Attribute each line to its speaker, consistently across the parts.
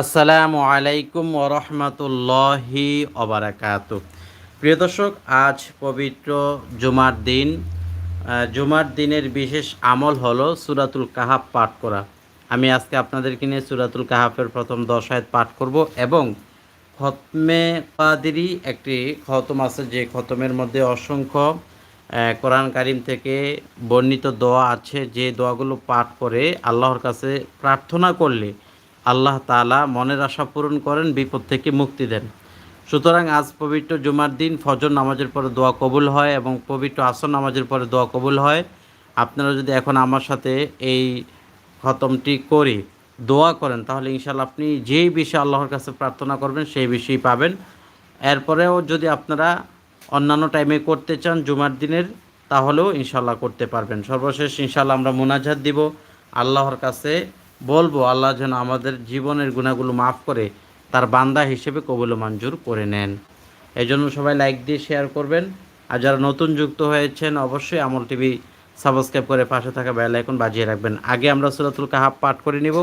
Speaker 1: আসসালামু আলাইকুম ওরহমতুল্লাহি অবরাকাত প্রিয় দর্শক, আজ পবিত্র জুমার দিন। জুমার দিনের বিশেষ আমল হলো সুরাতুল কাহাব পাঠ করা। আমি আজকে আপনাদেরকে নিয়ে সুরাতুল কাহাফের প্রথম দশ আয়াত পাঠ করব এবং খতমে কাদেরই একটি খতম আছে, যে খতমের মধ্যে অসংখ্য কোরআন কারিম থেকে বর্ণিত দোয়া আছে। যে দোয়াগুলো পাঠ করে আল্লাহর কাছে প্রার্থনা করলে আল্লাহ তাআলা মনের আশা পূরণ করেন, বিপদ থেকে মুক্তি দেন। সুতরাং আজ পবিত্র জুমার দিন ফজর নামাজের পরে দোয়া কবুল হয় এবং পবিত্র আসর নামাজের পরে দোয়া কবুল হয়। আপনারা যদি এখন আমার সাথে এই খতমটি করে দোয়া করেন, তাহলে ইনশাল্লাহ আপনি যেই বিষয়ে আল্লাহর কাছে প্রার্থনা করবেন, সেই বিষয়ই পাবেন। এরপরেও যদি আপনারা অন্যান্য টাইমে করতে চান জুমার দিনের, তাহলেও ইনশাল্লাহ করতে পারবেন। সর্বশেষ ইনশাল্লাহ আমরা মোনাজাত দিব। আল্লাহর কাছে বলবো আল্লাহ যেন আমাদের জীবনের গুণাগুলো মাফ করে তার বান্দা হিসেবে কবুল ও মঞ্জুর করে নেন এই জন্য সবাই লাইক দিয়ে শেয়ার করবেন আর যারা নতুন যুক্ত হয়েছেন অবশ্যই আমল টিভি সাবস্ক্রাইব করে পাশে থাকা বেল আইকন বাজিয়ে রাখবেন আগে আমরা সুরাতুল কাহাব পাঠ করে নিব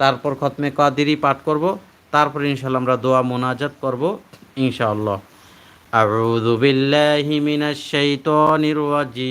Speaker 1: তারপর খতমে কাদিরি পাঠ করব তারপর ইনশাল্লাহ আমরা দোয়া মোনাজাত করব ইনশাআল্লাহ أعوذ بالله من الشيطان الرجيم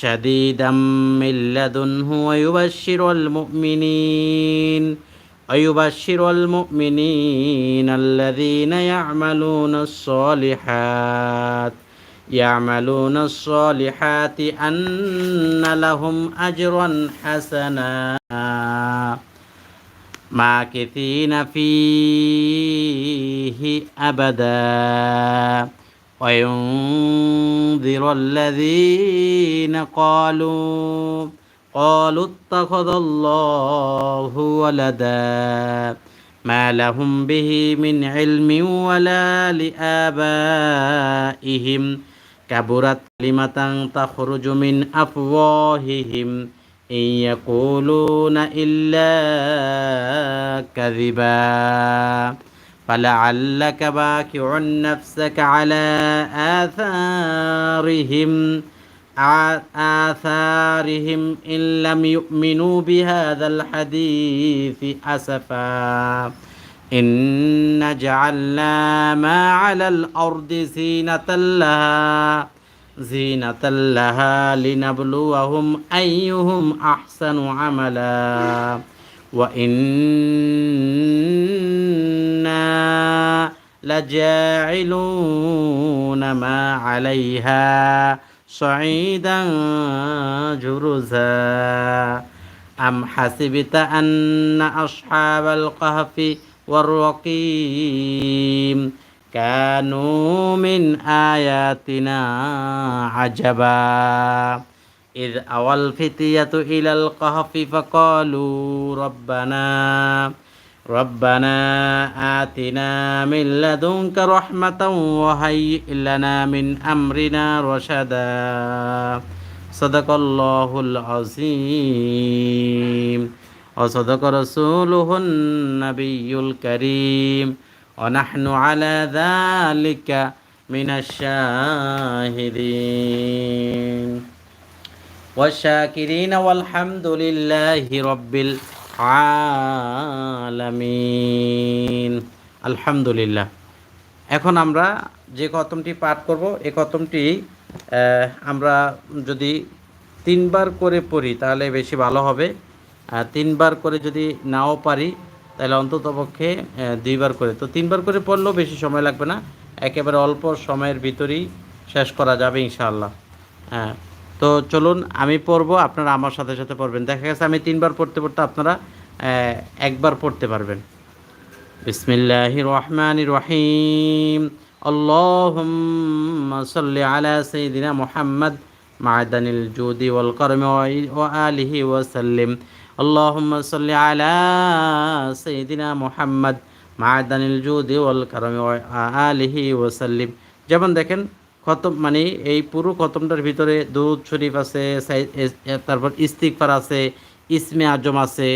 Speaker 1: شديدا من لدنه ويبشر المؤمنين ويبشر المؤمنين الذين يعملون الصالحات يعملون الصالحات أن لهم أجرا حسنا. ماكثين فيه أبدا. وينذر الذين قالوا قالوا اتخذ الله ولدا. ما لهم به من علم ولا لآبائهم. كبرت كلمة تخرج من أفواههم. إن يقولون إلا كذبا. فلعلك باكع نفسك على آثارهم. آثارهم إن لم يؤمنوا بهذا الحديث أسفا. إن جعلنا ما على الأرض زينة لها زينة لها لنبلوهم أيهم أحسن عملا. وإنا لجاعلون ما عليها صعيدا جرزا أم حسبت أن أصحاب القهف والرقيم كانوا من آياتنا عجبا إذ أوى الفتية إلى القهف فقالوا ربنا ربنا آتنا من لدنك رحمة وهيئ لنا من أمرنا رشدا صدق الله العظيم وصدق رسوله النبي الكريم ونحن على ذلك من الشاهدين والشاكرين والحمد لله رب العالمين আলামিন। আলহামদুলিল্লাহ। এখন আমরা যে কতমটি পাঠ করব, এ কতমটি আমরা যদি তিনবার করে পড়ি, তাহলে বেশি ভালো হবে। তিনবার করে যদি নাও পারি, তাহলে অন্ততপক্ষে দুইবার করে। তো তিনবার করে পড়লেও বেশি সময় লাগবে না। একেবারে অল্প সময়ের ভিতরেই শেষ করা যাবে ইনশাআল্লাহ। হ্যাঁ। তো চলুন আমি পড়বো আপনারা আমার সাথে সাথে পড়বেন দেখা গেছে আমি তিনবার পড়তে পড়তে আপনারা আহ, একবার পড়তে পারবেন بسم الله الرحمن الرحيم اللهم صل على سيدنا محمد معدن الجود والكرم وآله وسلم اللهم صل على سيدنا محمد মাদানিল জুদি ওয়াল কারমি আলিহি ওয়াসাল্লিম যেমন দেখেন খতম মানে এই পুরো খতমটার ভিতরে দুধ শরীফ আছে তারপর ইস্তিকফার আছে, ইসমে আজম আছে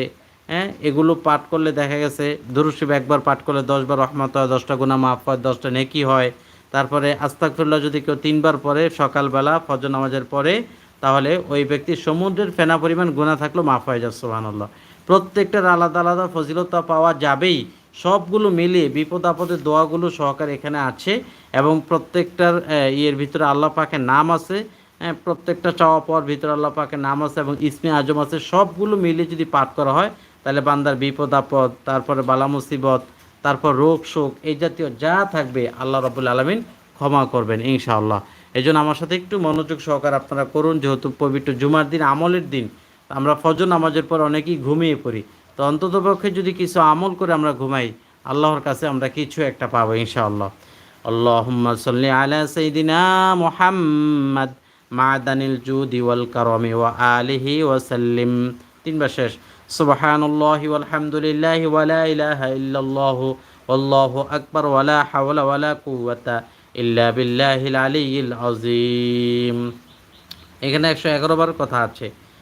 Speaker 1: হ্যাঁ? এগুলো পাঠ করলে দেখা গেছে দুরুশিব একবার পাঠ করলে দশবার রহমত হয়, দশটা গুণা মাফ হয়, দশটা নেকি হয়। তারপরে আস্তাকফিরুল্লাহ যদি কেউ তিনবার পরে সকালবেলা ফজর নামাজের পরে, তাহলে ওই ব্যক্তির সমুদ্রের ফেনা পরিমাণ গুণা থাকলেও মাফ হয়ে যাচ্ছে সুবহানাল্লাহ। প্রত্যেকটার আলাদা আলাদা ফজিলতা পাওয়া যাবেই। সবগুলো মিলিয়ে বিপদ আপদের দোয়াগুলো সহকারে এখানে আছে এবং প্রত্যেকটার ইয়ের ভিতরে আল্লাহ পাকের নাম আছে প্রত্যেকটা চাওয়া পাওয়ার ভিতরে আল্লাহ পাকের নাম আছে এবং ইসমে আজম আছে, সবগুলো মিলিয়ে যদি পাঠ করা হয়, তাহলে বান্দার বিপদ আপদ, তারপরে বালা মুসিবত, তারপর রোগ শোক, এই জাতীয় যা থাকবে আল্লাহ রবুল আলমিন ক্ষমা করবেন ইনশাআল্লাহ। এই জন্য আমার সাথে একটু মনোযোগ সহকার আপনারা করুন, যেহেতু পবিত্র জুমার দিন, আমলের দিন, আমরা ফজর নামাজের পর অনেকেই ঘুমিয়ে পড়ি। তো অন্তত পক্ষে যদি কিছু আমল করে আমরা ঘুমাই, আল্লাহর কাছে আমরা কিছু একটা পাবো ইনশাআল্লাহ। আল্লাহুম্মা সাল্লি আলা সাইয়্যিদিনা মুহাম্মদ মাদানিল জুদি ওয়াল কারামি ওয়া আলিহি ওয়া সাল্লিম। তিনবার শেষ। সুবহানাল্লাহি ওয়ালহামদুলিল্লাহি ওয়া লা ইলাহা ইল্লাল্লাহু ওয়াল্লাহু আকবার ওয়া লা হাওলা ওয়া লা কুওয়াতা ইল্লা বিল্লাহিল এখানে একশো এগারো বার কথা আছে।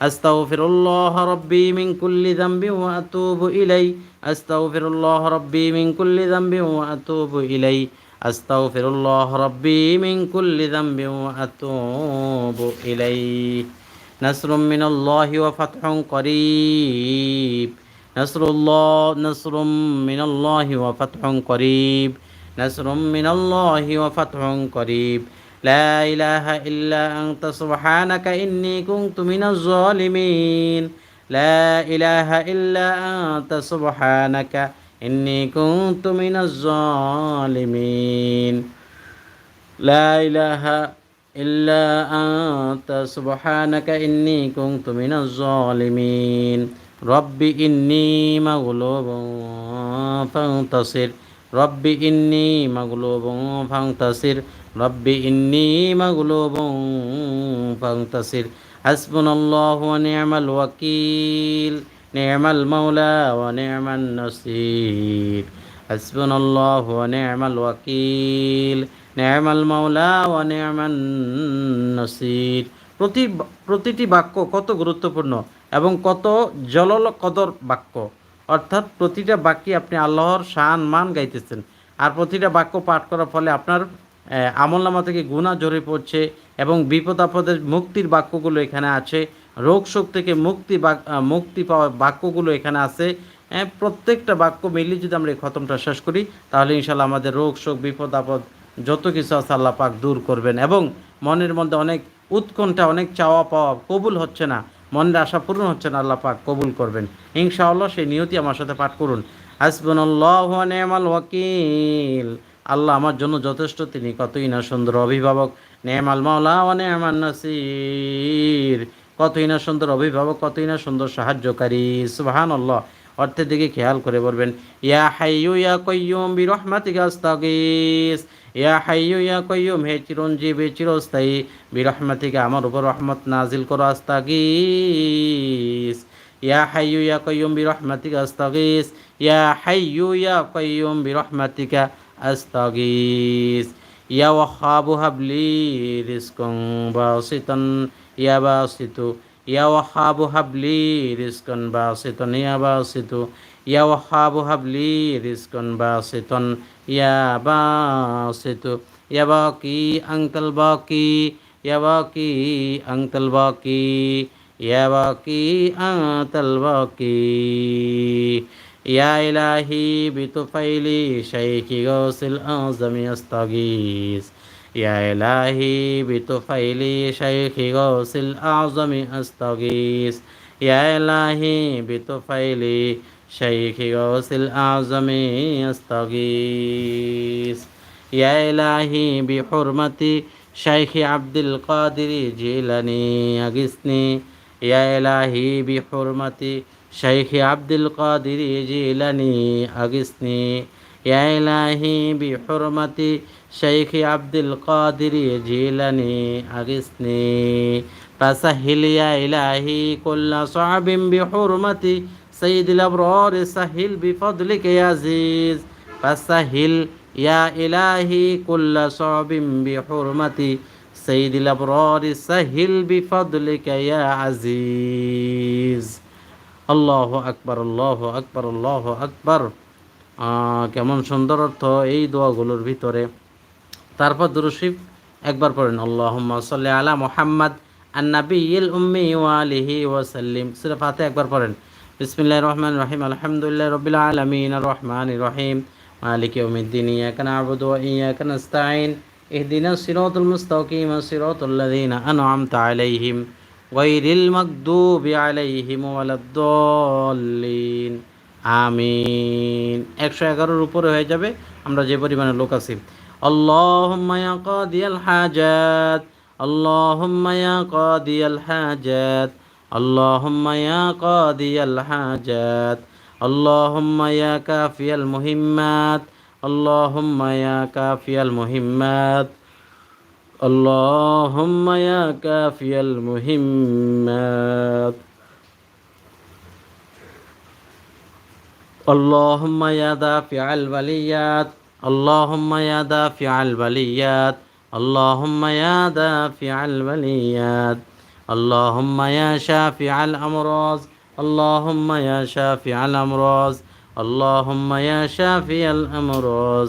Speaker 1: أستغفر الله ربي من كل ذنب وأتوب إليه. أستغفر الله ربي من كل ذنب وأتوب إليه. أستغفر الله ربي من كل ذنب وأتوب إليه. نصر من الله وفتح قريب. نصر الله نصر من الله وفتح قريب. نصر من الله وفتح قريب. لا إله إلا أنت سبحانك إني كنت من الظالمين لا إله إلا أنت سبحانك إني كنت من الظالمين لا إله إلا أنت سبحانك إني كنت من الظالمين رب إني مغلوب فانتصر رب إني مغلوب فانتصر রব্বি ইন্নি মাগলুবুন ফান্তাসির। হাসবুনাল্লাহু ওয়া নি'মাল ওয়াকিল। নি'মাল মাওলা ওয়া নি'মান নাসির। হাসবুনাল্লাহু ওয়া নি'মাল ওয়াকিল। নি'মাল মাওলা ওয়া নি'মান নাসির। প্রতি প্রতিটি বাক্য কত গুরুত্বপূর্ণ এবং কত জলল কদর বাক্য। অর্থাৎ প্রতিটা বাক্যে আপনি আল্লাহর শান মান গাইতেছেন। আর প্রতিটা বাক্য পাঠ করার ফলে আপনার আমলনামা থেকে গুণা জড়ে পড়ছে এবং বিপদ আপদের মুক্তির বাক্যগুলো এখানে আছে, রোগ শোক থেকে মুক্তি মুক্তি পাওয়া বাক্যগুলো এখানে আছে। প্রত্যেকটা বাক্য মিলিয়ে যদি আমরা এই খতমটা শেষ করি, তাহলে ইনশাল্লাহ আমাদের রোগ শোক, বিপদ আপদ যত কিছু আছে আল্লাহ পাক দূর করবেন এবং মনের মধ্যে অনেক উৎকণ্ঠা, অনেক চাওয়া পাওয়া কবুল হচ্ছে না, মনের আশা পূরণ হচ্ছে না, আল্লাহ পাক কবুল করবেন। ইনশাআল্লাহ সেই নিয়তি আমার সাথে পাঠ করুন। হাসবুল্লাহ ওয়াকিল। আল্লাহ আমার জন্য যথেষ্ট, তিনি কতই না সুন্দর অভিভাবক। নেমাল মাওলা ও নেমান নাসির। কতই না সুন্দর অভিভাবক, কতই না সুন্দর সাহায্যকারী। সুবাহান আল্লাহ অর্থের দিকে খেয়াল করে বলবেন, ইয়া হাইয়ু ইয়া কয়্যুম বি রহমাতিকা আস্তাগিস। ইয়া হাইয়ু ইয়া কয়্যুম হে চিরঞ্জীবী চিরস্থায়ী। বি রহমাতিকা আমার উপর রহমত নাজিল করো, আস্তাগিস। ইয়া হাইয়ু ইয়া কয়্যুম বি রহমাতিকা আস্তাগিস। ইয়া হাইয়ু ইয়া কয়্যুম বি রহমাতিকা أستغيث يا وهاب هب لي رزقا باسطا يا باسط يا وهاب هب لي رزقا باسطا يا باسط يا وهاب هب لي رزقا باسطا يا باسط يا باقي أنت الباقي يا باقي أنت الباقي يا باقي أنت الباقي يا إلهي بطفيل شيخ غوث الأعظم أستغيث. يا إلهي بطفيل شيخ غوث الأعظم أستغيث. يا إلهي بطفيل شيخ غوث الأعظم أستغيث. يا إلهي بحرمة شيخ عبد القادر جيلاني أغثني. يا إلهي بحرمة شيخ عبد القادر جيلاني أغثني. يا إلهي بحرمة شيخ عبد القادر جيلاني أغثني. فسهل يا إلهي كل صعب بحرمة سيد الأبرار سهل بفضلك يا عزيز. فسهل يا إلهي كل صعب بحرمة سيد الأبرار سهل بفضلك يا عزيز. আল্লাহ আকবর আল্লাহ আকবর আল্লাহ আকবর। কেমন সুন্দর অর্থ এই দোয়াগুলোর ভিতরে। তারপর দুরুশিফ একবার পড়েন আল্লাহ সাল্লি আলা মোহাম্মদ আন্নাবিল উম্মি ওয়ালিহি ওয়াসাল্লিম সুরা ফাতে একবার পড়েন বিসমিল্লাহ রহমান রহিম, আলহামদুলিল্লাহ রবিল আলমিন রহমান রহিম। মালিক উমিদ্দিন ইয়াকান আবুদ ইয়াকান আস্তাইন ইহদিন সিরাতুল মুস্তাকিম সিরাতুল্লাযিনা আনআমতা আলাইহিম। أنعمت عليهم غير المغضوب عليهم ولا الضالين আমিন একশো এগারোর উপরে হয়ে যাবে আমরা যে পরিমাণে লোক আছি اللهم يا قاضي الحاجات اللهم يا قاضي الحاجات اللهم يا قاضي الحاجات اللهم يا كافي المهمات اللهم يا كافي المهمات اللهم يا كافي المهمات. اللهم يا دافع البليات. اللهم يا دافع البليات. اللهم يا دافع البليات. اللهم يا شافع الأمراض. اللهم يا شافع الأمراض. اللهم يا شافي الأمراض.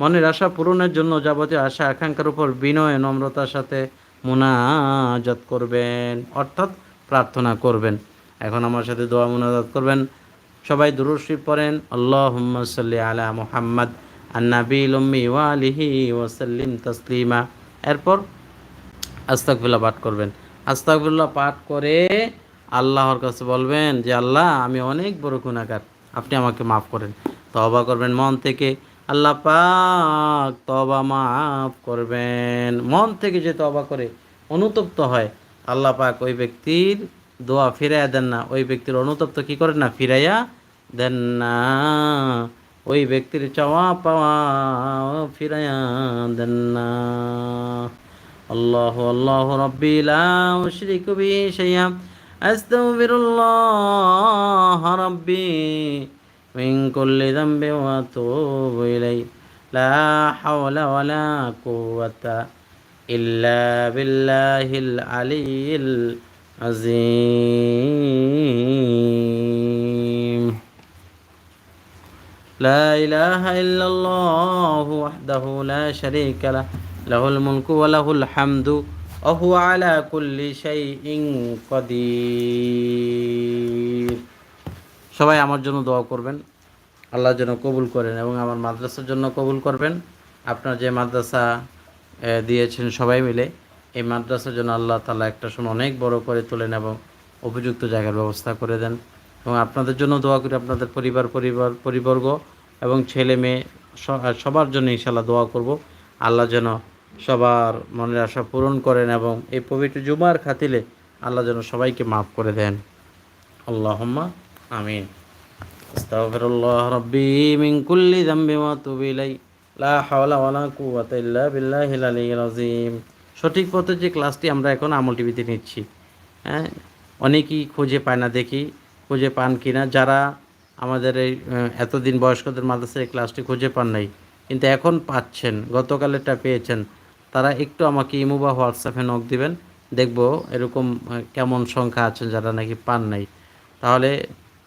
Speaker 1: মনের আশা পূরণের জন্য যাবতীয় আশা আকাঙ্ক্ষার উপর বিনয় নম্রতার সাথে মুনাজাত করবেন, অর্থাৎ প্রার্থনা করবেন। এখন আমার সাথে দোয়া মুনাজাত করবেন। সবাই দুরুশি পড়েন। আল্লাহ সাল্লি আলা মুহাম্মদ। আন্নাবিল ওয়ালিহি ওয়াসাল্লিম তসলিমা। এরপর আস্তাকফিল্লা পাঠ করবেন। আস্তাকফিল্লা পাঠ করে আল্লাহর কাছে বলবেন যে, আল্লাহ, আমি অনেক বড় গুণাগার আপনি আমাকে মাফ করেন। তবা করবেন মন থেকে। আল্লাহ পাক তবা মাফ করবেন। মন থেকে যে তবা করে অনুতপ্ত হয়, আল্লাহ পাক ওই ব্যক্তির দোয়া ফিরাইয়া দেন না। ওই ব্যক্তির অনুতপ্ত কি করেন না? ফিরাইয়া দেন না। ওই ব্যক্তির চাওয়া পাওয়া ফিরাইয়া দেন না। আল্লাহ আল্লাহ রব্বি শ্রী বিহি শাইআ। আস্তাগফিরুল্লাহ রব্বি। من كل ذنب وأتوب إليه لا حول ولا قوة إلا بالله العلي العظيم لا إله إلا الله وحده لا شريك له له الملك وله الحمد وهو على كل شيء قدير সবাই আমার জন্য দোয়া করবেন। আল্লাহ যেন কবুল করেন এবং আমার মাদ্রাসার জন্য কবুল করবেন। আপনার যে মাদ্রাসা দিয়েছেন সবাই মিলে, এই মাদ্রাসার জন্য আল্লাহ তালা একটা সময় অনেক বড় করে তোলেন এবং উপযুক্ত জায়গার ব্যবস্থা করে দেন এবং আপনাদের জন্য দোয়া করি, আপনাদের পরিবার পরিবার, পরিবর্গ এবং ছেলে মেয়ে সবার জন্য ইনশাল্লাহ দোয়া করব। আল্লাহ যেন সবার মনের আশা পূরণ করেন এবং এই পবিত্র জুমার খাতিলে আল্লাহ যেন সবাইকে মাফ করে দেন। আল্লাহম্মা আমিন। আস্তাগফিরুল্লাহ রাব্বি মিন কুল্লি যামবি ওয়া আতুবু ইলাই হাওলা ওয়ালা কুওয়াতা ইল্লা বিল্লাহিল সঠিক পথে যে ক্লাসটি আমরা এখন আমল টিভিতে নিচ্ছি হ্যাঁ? অনেকেই খুঁজে পায় না দেখি, খুঁজে পান কি না যারা আমাদের এই এতদিন বয়স্কদের মাদ্রাসার এই ক্লাসটি খুঁজে পান নাই, কিন্তু এখন পাচ্ছেন গতকালেরটা পেয়েছেন। তারা একটু আমাকে ইমো বা হোয়াটসঅ্যাপে নক দিবেন, দেখব এরকম কেমন সংখ্যা আছেন যারা নাকি পান নাই। তাহলে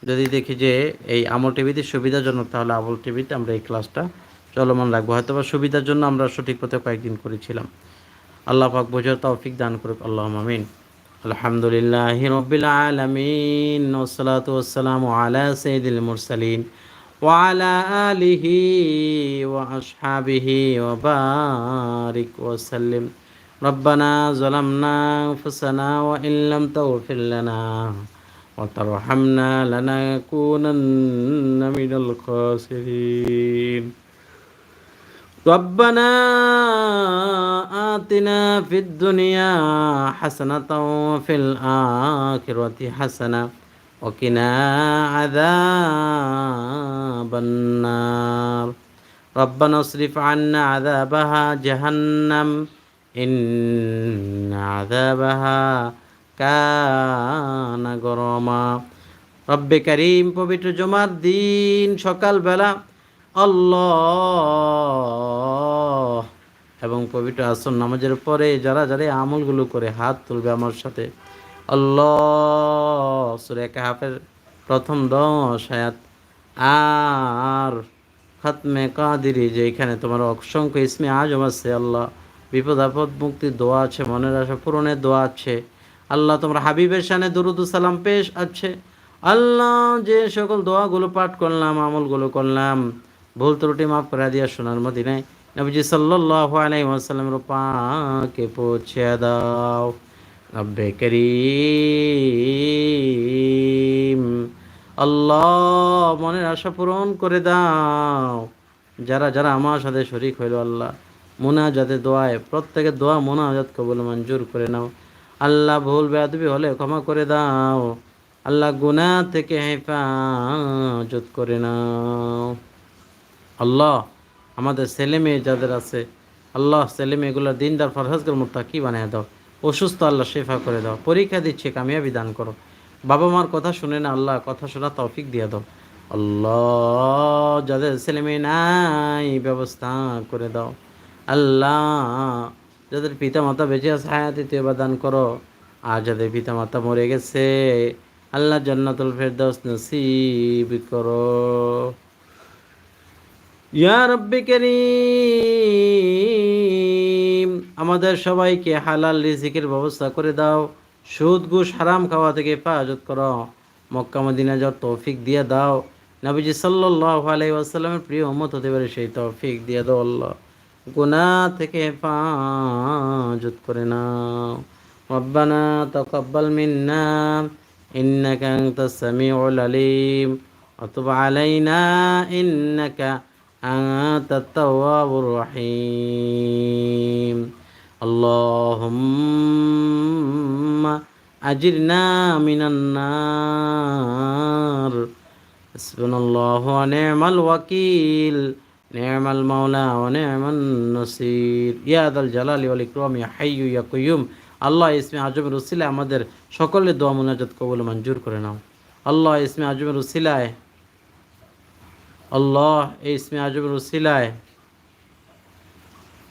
Speaker 1: যদি দেখি যে এই আমল টিভিতে সুবিধাজনক তাহলে আমল টিভিতে আমরা এই ক্লাসটা চলমান রাখবো হয়তো বা সুবিধার জন্য আমরা সঠিক পথে কয়েকদিন করেছিলাম আল্লাহ পাক বোঝার তৌফিক দান করুক আল্লাহ আমিন আলহামদুলিল্লাহ রবিল আলমিন ওসলাত ওসালাম আলা সঈদুল মুরসালিন وعلى آله وأصحابه وبارك وسلم ربنا ظلمنا أنفسنا وإن لم تغفر لنا وترحمنا لنكونن من الخاسرين. ربنا آتنا في الدنيا حسنة وفي الآخرة حسنة وقنا عذاب النار. ربنا اصرف عنا عذابها جهنم. إن عذابها কানা গরমা। রব্বে করিম পবিত্র জমার দিন সকালবেলা আল্লাহ এবং পবিত্র আসন নামাজের পরে যারা যারা আমলগুলো করে, হাত তুলবে আমার সাথে। আল্লাহ সুরে কাহাফের প্রথম দশ হায়াত আর খাতমে কাদিরি যেখানে তোমার অসংখ্য ইসমে আজম আছে, আল্লাহ। বিপদ আপদ মুক্তি দোয়া আছে, মনের আশা পূরণের দোয়া আছে। আল্লাহ তোমার হাবিবের সানে সালাম পেশ আছে। আল্লাহ যে সকল দোয়াগুলো পাঠ করলাম, আমলগুলো করলাম, ভুল ত্রুটি মাফ করে দিয়া সোনার মদিনায় নবীজি আলাইহি ওয়াসাল্লামের পাকে পৌঁছে দাও। রব্বে করিম, আল্লাহ মনের আশা পূরণ করে দাও। যারা যারা আমার সাথে শরিক হইল আল্লাহ, মোনাজাতে দোয়ায়, প্রত্যেকের দোয়া মোনাজাত কবল, মঞ্জুর করে নাও। আল্লাহ ভুল বেয়াদবি হলে ক্ষমা করে দাও। আল্লাহ গুনা থেকে হেফাজত করে নাও। আল্লাহ, আমাদের ছেলে মেয়ে যাদের আছে, আল্লাহ ছেলে মেয়েগুলোর দিনদার, ফরহাজগর, মোত্তাকি বানিয়ে দাও। অসুস্থ আল্লাহ শেফা করে দাও। পরীক্ষা দিচ্ছে, কামিয়াবি দান করো। বাবা মার কথা শুনে না আল্লাহ কথা শোনা তৌফিক দিয়ে দাও। আল্লাহ, যাদের ছেলে মেয়ে নাই, ব্যবস্থা করে দাও। আল্লাহ যাদের পিতা মাতা বেঁচে আছে, হায়াতি এবার দান করো। আর যাদের পিতা মাতা মরে গেছে, আল্লাহ জান্নাতুল ফেরদাউস নসিব করো। ইয়া রব্বি করিম, আমাদের সবাইকে হালাল রিজিকের ব্যবস্থা করে দাও। সুদ, ঘুষ, হারাম খাওয়া থেকে হেফাজত করো। মক্কা মদিনা যাওয়ার তৌফিক দিয়ে দাও। নবীজি সাল্লাল্লাহু আলাইহি ওয়াসাল্লামের প্রিয় উম্মত হতে পারে সেই তৌফিক দিয়ে দাও আল্লাহ। গুনাহ থেকে হেফাজত করে নাও ربنا تقبل منا إنك أنت السميع العليم وتب علينا إنك أنت التواب الرحيم اللهم أجرنا من النار حسبنا الله ونعم الوكيل نعم المولى ونعم النصير يا ذا الجلال والإكرام يا حي يا قيوم আল্লাহ ইসমে আজমের উসিলায় আমাদের সকলের দোয়া মুনাজাত কবুল মঞ্জুর করে নাও আল্লাহ ইসমে আজমের উসিলায় আল্লাহ এই ইসমে আজমের উসিলায়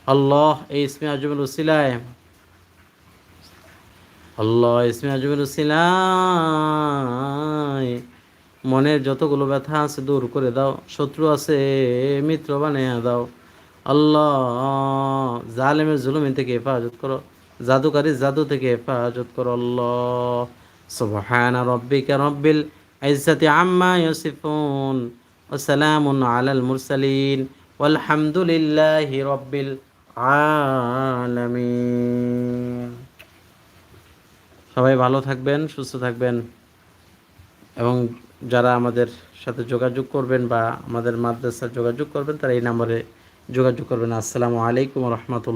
Speaker 1: আল্লাহ এই ইসমে আজমের উসিলায় আল্লাহ ইসমে আজমের উসিলায় মনের যতগুলো ব্যথা আছে দূর করে দাও, শত্রু আছে, মিত্র বানিয়ে দাও। আল্লাহ, জালেমের জুলুমি থেকে হেফাজত করো জাদুকারী জাদু থেকে হেফাজত করো, আল্লাহ। সুবহান রব্বিকা রব্বিল ইজ্জাতি আম্মা ইউসিফুন ওয়া আলাল মুরসালিন, ওয়ালহামদুলিল্লাহি রব্বিল আলামিন। সবাই ভালো থাকবেন, সুস্থ থাকবেন এবং যারা আমাদের সাথে যোগাযোগ করবেন বা আমাদের মাদ্রাসার যোগাযোগ করবেন, তারা এই নম্বরে যোগাযোগ করবেন। আসসালামু আলাইকুম রহমতুল্লাহ।